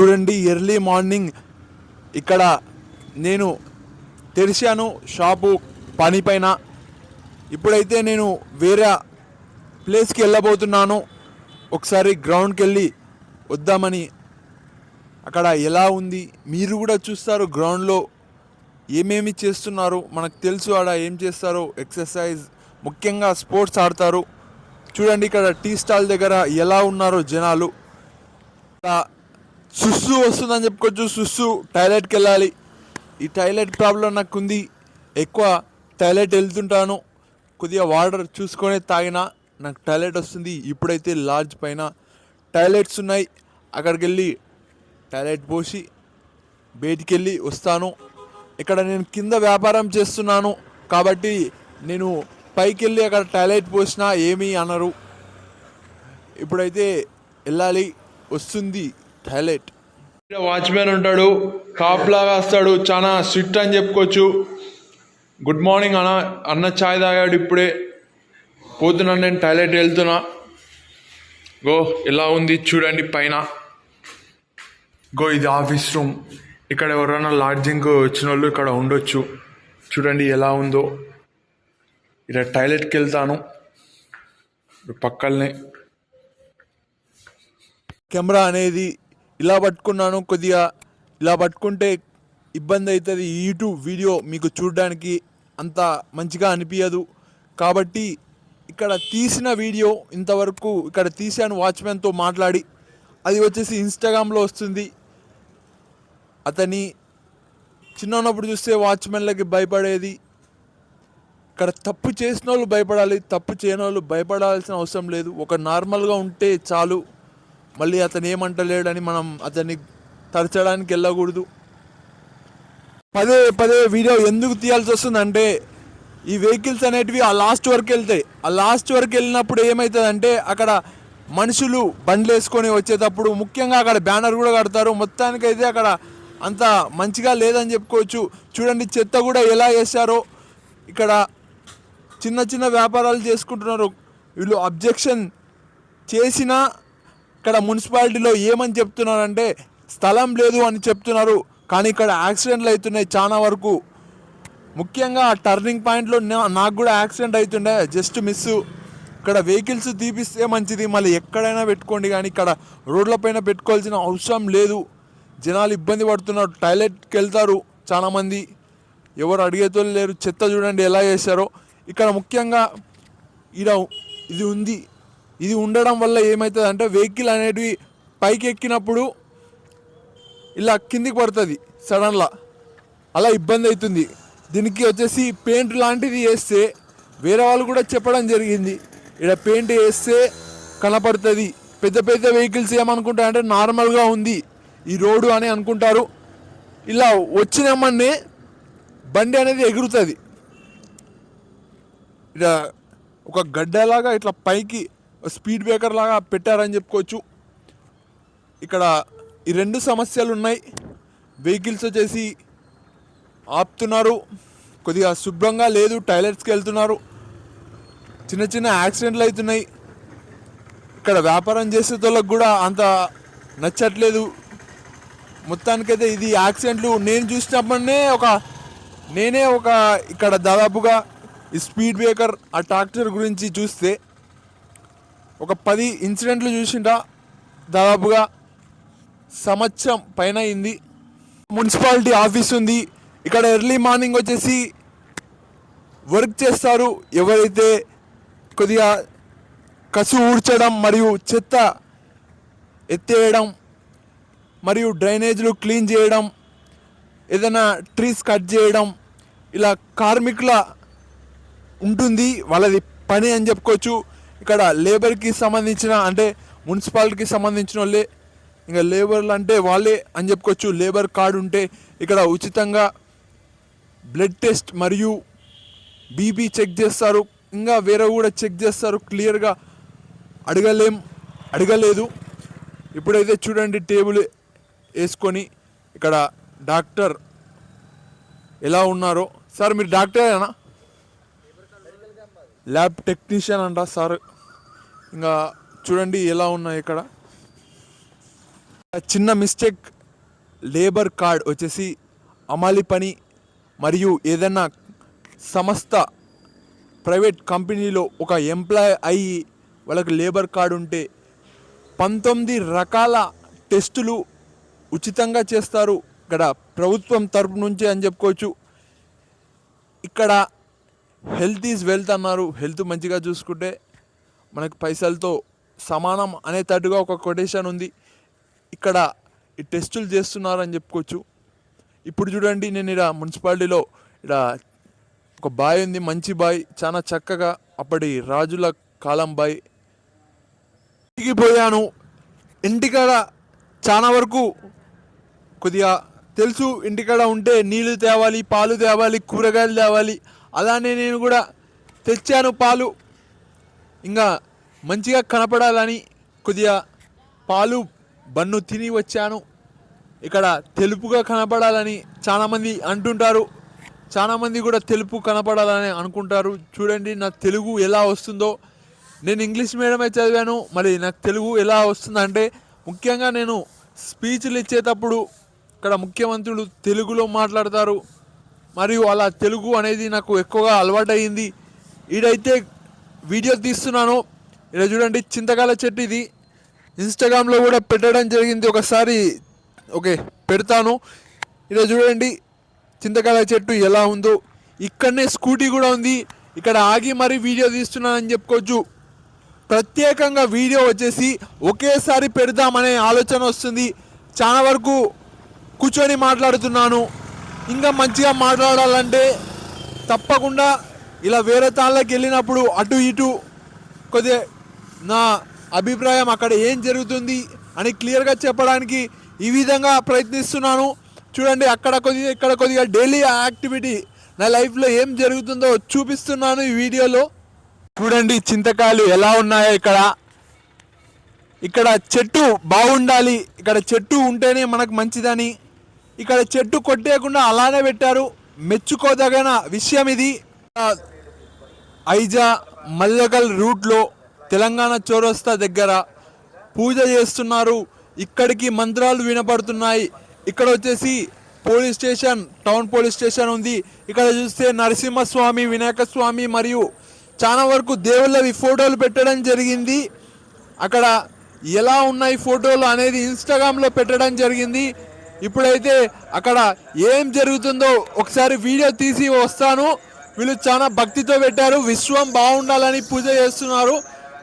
చూడండి early morning ఇక్కడ నేను తెరిచాను షాపు పనిపైన ఇప్పుడైతే నేను వేరే ప్లేస్కి వెళ్ళబోతున్నాను. ఒకసారి గ్రౌండ్కి వెళ్ళి వద్దామని. అక్కడ ఎలా ఉంది? మీరు కూడా చూస్తారు గ్రౌండ్లో ఏమేమి చేస్తున్నారు? మనకు తెలుసు ఆడ ఏం చేస్తారో. ఎక్సర్సైజ్ ముఖ్యంగా స్పోర్ట్స్ ఆడతారు. చూడండి ఇక్కడ టీ స్టాల్ దగ్గర ఎలా ఉన్నారో జనాలు. సుస్సు వస్తుందని చెప్పుకోవచ్చు. సుస్సు టాయిలెట్కి వెళ్ళాలి ఈ టాయిలెట్ ప్రాబ్లం నాకు ఉంది ఎక్కువ టాయిలెట్ వెళ్తుంటాను. కొద్దిగా వాటర్ చూసుకొని తాగినా నాకు టాయిలెట్ వస్తుంది. ఇప్పుడైతే లాడ్జ్ పైన టాయిలెట్స్ ఉన్నాయి. అక్కడికి వెళ్ళి టాయిలెట్ పోసి బయటికి వెళ్ళి వస్తాను. ఇక్కడ నేను కింద వ్యాపారం చేస్తున్నాను. కాబట్టి నేను పైకి వెళ్ళి అక్కడ టాయిలెట్ పోసినా ఏమీ అనరు. ఇప్పుడైతే వెళ్ళాలి. వస్తుంది. టాయిలెట్ వాచ్మెన్ ఉంటాడు కాపులాగా వస్తాడు చాలా స్ట్రిక్ట్ అని చెప్పుకోవచ్చు. గుడ్ మార్నింగ్ అన్న అన్న చాయ్ తాగాడు ఇప్పుడే. పోతున్నాను నేను టాయిలెట్ వెళ్తున్నా. గో ఎలా ఉంది చూడండి పైన. గో ఇది ఆఫీస్ రూమ్. ఇక్కడ ఎవరైనా లాడ్జింగ్ వచ్చిన వాళ్ళు ఇక్కడ ఉండొచ్చు. చూడండి ఎలా ఉందో. ఇక్కడ టాయిలెట్కి వెళ్తాను. పక్కనే కెమెరా అనేది ఇలా పట్టుకున్నాను కొద్దిగా ఇలా పట్టుకుంటే ఇబ్బంది అవుతుంది. యూట్యూబ్ వీడియో మీకు చూడడానికి అంత మంచిగా అనిపించదు కాబట్టి ఇక్కడ తీసిన వీడియో ఇంతవరకు ఇక్కడ తీసాను వాచ్మెన్తో మాట్లాడి. అది వచ్చేసి ఇన్స్టాగ్రామ్లో వస్తుంది. అతని చిన్న ఉన్నప్పుడు చూస్తే వాచ్మెన్లకి భయపడేది. ఇక్కడ తప్పు చేసిన వాళ్ళు భయపడాలి తప్పు చేయని వాళ్ళు భయపడాల్సిన అవసరం లేదు. ఒక నార్మల్గా ఉంటే చాలు. మళ్ళీ అతను ఏమంటలేడని మనం అతన్ని తరచడానికి వెళ్ళకూడదు. పదే పదే వీడియో ఎందుకు తీయాల్సి వస్తుందంటే ఈ వెహికల్స్ అనేటివి ఆ లాస్ట్ వరకు వెళ్తాయి. ఆ లాస్ట్ వరకు వెళ్ళినప్పుడు ఏమవుతుందంటే అక్కడ మనుషులు బండ్లు వేసుకొని వచ్చేటప్పుడు ముఖ్యంగా అక్కడ బ్యానర్ కూడా కడతారు. మొత్తానికైతే అక్కడ అంత మంచిగా లేదని చెప్పుకోవచ్చు. చూడండి చెత్త కూడా ఎలా వేశారో. ఇక్కడ చిన్న చిన్న వ్యాపారాలు చేసుకుంటున్నారు. వీళ్ళు అబ్జెక్షన్ చేసినా ఇక్కడ మున్సిపాలిటీలో ఏమని చెప్తున్నారంటే స్థలం లేదు అని చెప్తున్నారు కానీ ఇక్కడ యాక్సిడెంట్లు అవుతున్నాయి చాలా వరకు. ముఖ్యంగా ఆ టర్నింగ్ పాయింట్లో నా- నాకు కూడా యాక్సిడెంట్ అవుతుండే జస్ట్ మిస్. ఇక్కడ వెహికల్స్ తీపిస్తే మంచిది మళ్ళీ ఎక్కడైనా పెట్టుకోండి కానీ ఇక్కడ రోడ్లపైన పెట్టుకోవాల్సిన అవసరం లేదు. జనాలు ఇబ్బంది పడుతున్నారు టాయిలెట్కి వెళ్తారు చాలామంది. ఎవరు అడిగేతోళ్ళు లేరు చెత్త చూడండి ఎలా చేశారో. ఇక్కడ ముఖ్యంగా ఈడ ఇది ఉంది. ఇది ఉండడం వల్ల ఏమవుతుంది అంటే వెహికల్ అనేటివి పైకి ఎక్కినప్పుడు ఇలా కిందికి పడుతుంది సడన్లా అలా ఇబ్బంది అవుతుంది దీనికి వచ్చేసి పెయింట్ లాంటిది వేస్తే వేరే వాళ్ళు కూడా చెప్పడం జరిగింది. ఇక్కడ పెయింట్ వేస్తే కనపడుతుంది. పెద్ద పెద్ద వెహికల్స్ ఏమనుకుంటారంటే నార్మల్గా ఉంది. ఈ రోడ్డు అని అనుకుంటారు. ఇలా వచ్చినామన్నే బండి అనేది ఎగురుతుంది. ఇక ఒక గడ్డలాగా ఇట్లా పైకి స్పీడ్ బ్రేకర్ లాగా పెట్టారని చెప్పుకోవచ్చు. ఇక్కడ ఈ రెండు సమస్యలు ఉన్నాయి వెహికల్స్ వచ్చేసి ఆపుతున్నారు. కొద్దిగా శుభ్రంగా లేదు టాయిలెట్స్కి వెళ్తున్నారు. చిన్న చిన్న యాక్సిడెంట్లు అవుతున్నాయి. ఇక్కడ వ్యాపారం చేసేటోళ్ళకి కూడా అంత నచ్చట్లేదు. మొత్తానికైతే ఇది యాక్సిడెంట్లు. నేను చూసినప్పుడే ఒక నేనే ఒక ఇక్కడ దాదాపుగా ఈ స్పీడ్ బ్రేకర్ ఆ ట్రాక్టర్ గురించి చూస్తే ఒక పది ఇన్సిడెంట్లు చూసింటా దాదాపుగా సంవత్సరం పైన అయింది. మున్సిపాలిటీ ఆఫీస్ ఉంది. ఇక్కడ ఎర్లీ మార్నింగ్ వచ్చేసి వర్క్ చేస్తారు. ఎవరైతే కొద్దిగా కసు ఊడ్చడం మరియు చెత్త ఎత్తేయడం మరియు డ్రైనేజ్లు క్లీన్ చేయడం ఏదైనా ట్రీస్ కట్ చేయడం ఇలా కార్మికుల ఉంటుంది. వాళ్ళది పని అని చెప్పుకోవచ్చు. ఇక్కడ లేబర్కి సంబంధించిన అంటే మున్సిపాలిటీకి సంబంధించిన వాళ్ళే ఇంకా లేబర్లు అంటే వాళ్ళే అని చెప్పుకోవచ్చు. లేబర్ కార్డు ఉంటే ఇక్కడ ఉచితంగా బ్లడ్ టెస్ట్ మరియు బీపీ చెక్ చేస్తారు. ఇంకా వేరే కూడా చెక్ చేస్తారు. క్లియర్గా అడగలేం అడగలేదు. ఇప్పుడైతే చూడండి టేబుల్ వేసుకొని ఇక్కడ డాక్టర్ ఎలా ఉన్నారో. సార్ మీరు డాక్టరేనా? ల్యాబ్ టెక్నీషియన్ అంట సార్. ఇంకా చూడండి ఎలా ఉన్నాయి ఇక్కడ. చిన్న మిస్టేక్ లేబర్ కార్డ్ వచ్చేసి అమాలి పని మరియు ఏదైనా సంస్థ ప్రైవేట్ కంపెనీలో ఒక ఎంప్లాయ్ అయ్యి వాళ్ళకి లేబర్ కార్డు ఉంటే పంతొమ్మిది రకాల టెస్టులు ఉచితంగా చేస్తారు. ఇక్కడ ప్రభుత్వం తరపు నుంచి అని చెప్పుకోవచ్చు. ఇక్కడ హెల్త్ ఈజ్ వెల్త్ అన్నారు. హెల్త్ మంచిగా చూసుకుంటే మనకు పైసలతో సమానం అనేటట్టుగా ఒక కొటేషన్ ఉంది. ఇక్కడ ఈ టెస్టులు చేస్తున్నారని చెప్పుకోవచ్చు. ఇప్పుడు చూడండి నేను ఇక్కడ మున్సిపాలిటీలో ఇక్కడ ఒక బాయ్ ఉంది మంచి బాయ్ చాలా చక్కగా అప్పటి రాజుల కాలం బాయ్. ఇంటికి పోయాను ఇంటికాడ చాలా వరకు కొద్దిగా తెలుసు ఇంటికాడ ఉంటే నీళ్ళు తేవాలి పాలు తేవాలి కూరగాయలు తేవాలి. అలానే నేను కూడా తెచ్చాను పాలు. ఇంకా మంచిగా కనపడాలని కొద్దిగా పాలు బన్ను తిని వచ్చాను. ఇక్కడ తెలుపుగా కనపడాలని చాలామంది అంటుంటారు. చాలామంది కూడా తెలుపు కనపడాలని అనుకుంటారు. చూడండి నా తెలుగు ఎలా వస్తుందో. నేను ఇంగ్లీష్ మీడియమే చదివాను. మరి నాకు తెలుగు ఎలా వస్తుందంటే ముఖ్యంగా నేను స్పీచ్లు ఇచ్చేటప్పుడు ఇక్కడ ముఖ్యమంత్రులు తెలుగులో మాట్లాడతారు. మరియు అలా తెలుగు అనేది నాకు ఎక్కువగా అలవాటయింది ఈడైతే వీడియో తీస్తున్నాను. ఇక్కడ చూడండి చింతకాల చెట్టు ఇది. ఇన్స్టాగ్రామ్లో కూడా పెట్టడం జరిగింది. ఒకసారి ఓకే పెడతాను. ఇక్కడ చూడండి చింతకాల చెట్టు ఎలా ఉందో. ఇక్కడనే స్కూటీ కూడా ఉంది. ఇక్కడ ఆగి మరీ వీడియో తీస్తున్నానని చెప్పుకోవచ్చు. ప్రత్యేకంగా వీడియో వచ్చేసి ఒకేసారి పెడదామనే ఆలోచన వస్తుంది. చాలా వరకు కూర్చొని మాట్లాడుతున్నాను. ఇంకా మంచిగా మాట్లాడాలంటే తప్పకుండా ఇలా వేరే తాళ్ళకి వెళ్ళినప్పుడు అటు ఇటు కొద్దిగా నా అభిప్రాయం అక్కడ ఏం జరుగుతుంది అని క్లియర్గా చెప్పడానికి ఈ విధంగా ప్రయత్నిస్తున్నాను. చూడండి అక్కడ కొద్దిగా ఇక్కడ కొద్దిగా డైలీ యాక్టివిటీ నా లైఫ్లో ఏం జరుగుతుందో చూపిస్తున్నాను ఈ వీడియోలో. చూడండి చింతకాయలు ఎలా ఉన్నాయో ఇక్కడ. ఇక్కడ చెట్టు బాగుండాలి. ఇక్కడ చెట్టు ఉంటేనే మనకు మంచిదని. ఇక్కడ చెట్టు కొట్టేయకుండా అలానే పెట్టారు. మెచ్చుకోదగిన విషయం ఇది. ఐజా మల్లగల్ రూట్లో తెలంగాణ చౌరస్తా దగ్గర పూజ చేస్తున్నారు. ఇక్కడికి మంత్రాలు వినపడుతున్నాయి. ఇక్కడ వచ్చేసి police station town police station ఉంది. ఇక్కడ చూస్తే నరసింహస్వామి వినాయక స్వామి మరియు చాలా వరకు దేవుళ్ళవి ఫోటోలు పెట్టడం జరిగింది. అక్కడ ఎలా ఉన్నాయి ఫోటోలు అనేది ఇన్స్టాగ్రామ్లో పెట్టడం జరిగింది. ఇప్పుడైతే అక్కడ ఏం జరుగుతుందో ఒకసారి వీడియో తీసి వస్తాను. వీళ్ళు చాలా భక్తితో పెట్టారు. విశ్వం బాగుండాలని పూజ చేస్తున్నారు.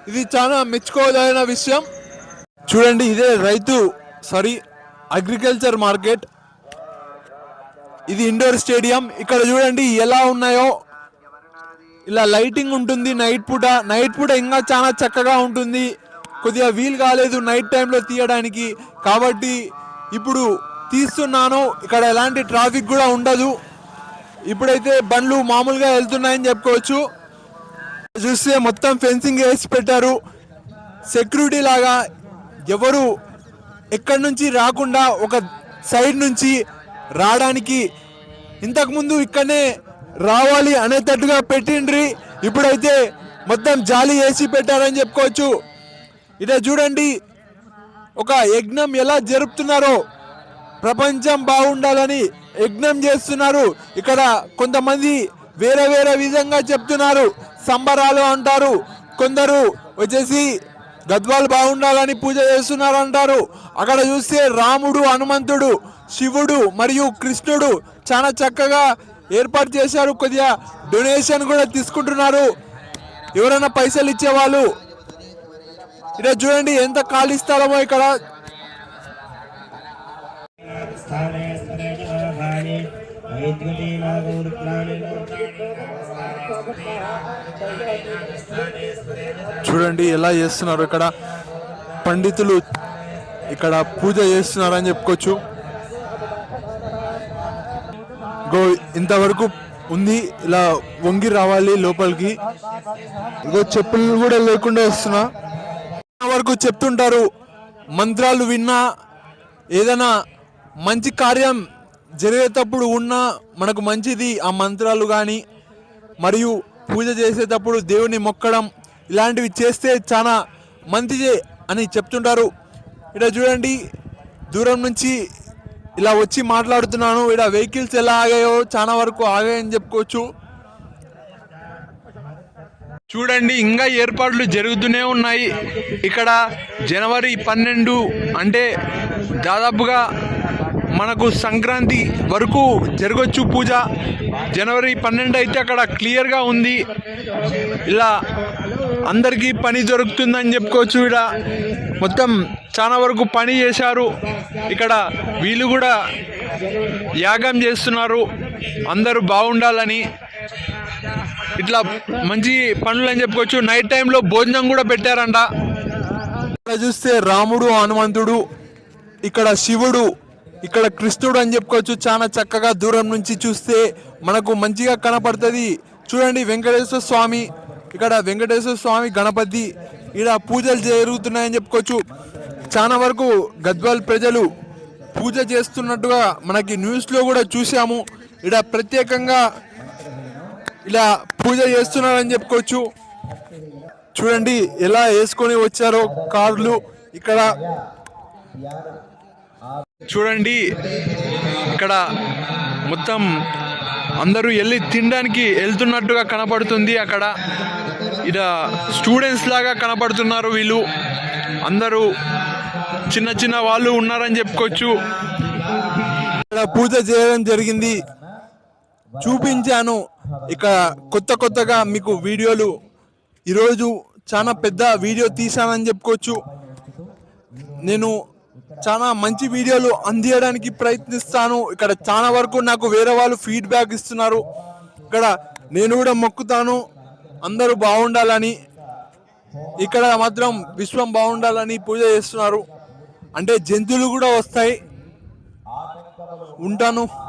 ఇది చాలా మెచ్చుకోదగిన విషయం. చూడండి ఇదే రైతు సారీ అగ్రికల్చర్ మార్కెట్ ఇది ఇండోర్ స్టేడియం ఇక్కడ చూడండి ఎలా ఉన్నాయో. ఇలా లైటింగ్ ఉంటుంది నైట్ పూట. నైట్ పూట ఇంకా చాలా చక్కగా ఉంటుంది. కొద్దిగా వీలు కాలేదు నైట్ టైంలో తీయడానికి. కాబట్టి ఇప్పుడు తీస్తున్నాను. ఇక్కడ ఎలాంటి ట్రాఫిక్ కూడా ఉండదు. ఇప్పుడైతే బండ్లు మామూలుగా వెళ్తున్నాయని చెప్పుకోవచ్చు. చూస్తే మొత్తం ఫెన్సింగ్ వేసి పెట్టారు. సెక్యూరిటీ లాగా ఎవరు ఎక్కడి నుంచి రాకుండా ఒక సైడ్ నుంచి రావడానికి ఇంతకుముందు ఇక్కడనే రావాలి అనేటట్టుగా పెట్టిండ్రి. ఇప్పుడైతే మొత్తం జాలి వేసి పెట్టారని చెప్పుకోవచ్చు. ఇదే చూడండి. ఒక యజ్ఞం ఎలా జరుపుతున్నారో. ప్రపంచం బాగుండాలని యజ్ఞం చేస్తున్నారు. ఇక్కడ కొంతమంది వేరే వేరే విధంగా చెప్తున్నారు. సంబరాలు అంటారు. కొందరు వచ్చేసి గద్వాలు బాగుండాలని పూజ చేస్తున్నారు అంటారు అక్కడ చూస్తే రాముడు హనుమంతుడు శివుడు మరియు కృష్ణుడు చాలా చక్కగా ఏర్పాటు చేశారు. కొద్దిగా డొనేషన్ కూడా తీసుకుంటున్నారు. ఎవరైనా పైసలు ఇచ్చేవాళ్ళు. ఇక్కడ చూడండి ఎంత ఖాళీ స్థలమో ఇక్కడ स्थाने स्तने च महाभानि वैद्युतीनागोरुप्राणि చూడండి ఎలా చేస్తున్నారు ఇక్కడ పండితులు ఇక్కడ పూజ చేస్తున్నారని చెప్పుకోవచ్చు గో ఇంతవరకు ఉంది ఇలా వంగి రావాలి లోపలికి ఇగో చెప్పులు కూడా లేకుండా వస్తున్నా వరకు చెప్తుంటారు మంత్రాలు విన్నా ఏదైనా మంచి కార్యం జరిగేటప్పుడు ఉన్న మనకు మంచిది ఆ మంత్రాలు కానీ మరియు పూజ చేసేటప్పుడు దేవుని మొక్కడం ఇలాంటివి చేస్తే చాలా మంచిదే అని చెప్తుంటారు. ఇక్కడ చూడండి దూరం నుంచి ఇలా వచ్చి మాట్లాడుతున్నాను. ఇక్కడ వెహికల్స్ ఎలా ఆగాయో చాలా వరకు ఆగాయని చెప్పుకోవచ్చు. చూడండి ఇంకా ఏర్పాట్లు జరుగుతూనే ఉన్నాయి. ఇక్కడ జనవరి పన్నెండు అంటే దాదాపుగా మనకు సంక్రాంతి వరకు జరగచ్చు పూజ. జనవరి పన్నెండు అయితే అక్కడ క్లియర్గా ఉంది. ఇలా అందరికీ పని దొరుకుతుందని చెప్పుకోవచ్చు ఇక్కడ మొత్తం చాలా వరకు పని చేశారు. ఇక్కడ వీళ్ళు కూడా యాగం చేస్తున్నారు. అందరూ బాగుండాలని. ఇట్లా మంచి పనులు అని చెప్పుకోవచ్చు. నైట్ టైంలో భోజనం కూడా పెట్టారంట. ఇక్కడ చూస్తే రాముడు హనుమంతుడు ఇక్కడ శివుడు ఇక్కడ క్రిస్తుడు అని చెప్పుకోవచ్చు. చాలా చక్కగా దూరం నుంచి చూస్తే మనకు మంచిగా కనపడుతుంది. చూడండి వెంకటేశ్వర స్వామి. ఇక్కడ వెంకటేశ్వర స్వామి గణపతి ఇక్కడ పూజలు జరుగుతున్నాయని చెప్పుకోవచ్చు. చాలా వరకు గద్వాల్ ప్రజలు పూజ చేస్తున్నట్టుగా మనకి న్యూస్లో కూడా చూసాము ఇక్కడ ప్రత్యేకంగా ఇలా పూజ చేస్తున్నారని చెప్పుకోవచ్చు. చూడండి ఎలా వేసుకొని వచ్చారో కార్లు. ఇక్కడ చూడండి ఇక్కడ మొత్తం అందరూ వెళ్ళి తినడానికి వెళ్తున్నట్టుగా కనపడుతుంది అక్కడ. ఇక స్టూడెంట్స్ లాగా కనపడుతున్నారు వీళ్ళు. అందరూ చిన్న చిన్న వాళ్ళు ఉన్నారని చెప్పుకోవచ్చు. ఇక్కడ పూజ చేయడం జరిగింది. చూపించాను. ఇక కొత్త కొత్తగా మీకు వీడియోలు. ఈరోజు చాలా పెద్ద వీడియో తీశానని చెప్పుకోవచ్చు. నేను చాలా మంచి వీడియోలు అందియడానికి ప్రయత్నిస్తాను. ఇక్కడ చాలా వరకు నాకు వేరే వాళ్ళు ఫీడ్బ్యాక్ ఇస్తున్నారు. ఇక్కడ నేను కూడా మొక్కుతాను. అందరూ బాగుండాలని. ఇక్కడ మాత్రం విశ్వం బాగుండాలని పూజ చేస్తున్నారు. అంటే జంతువులు కూడా వస్తాయి. ఉంటాను.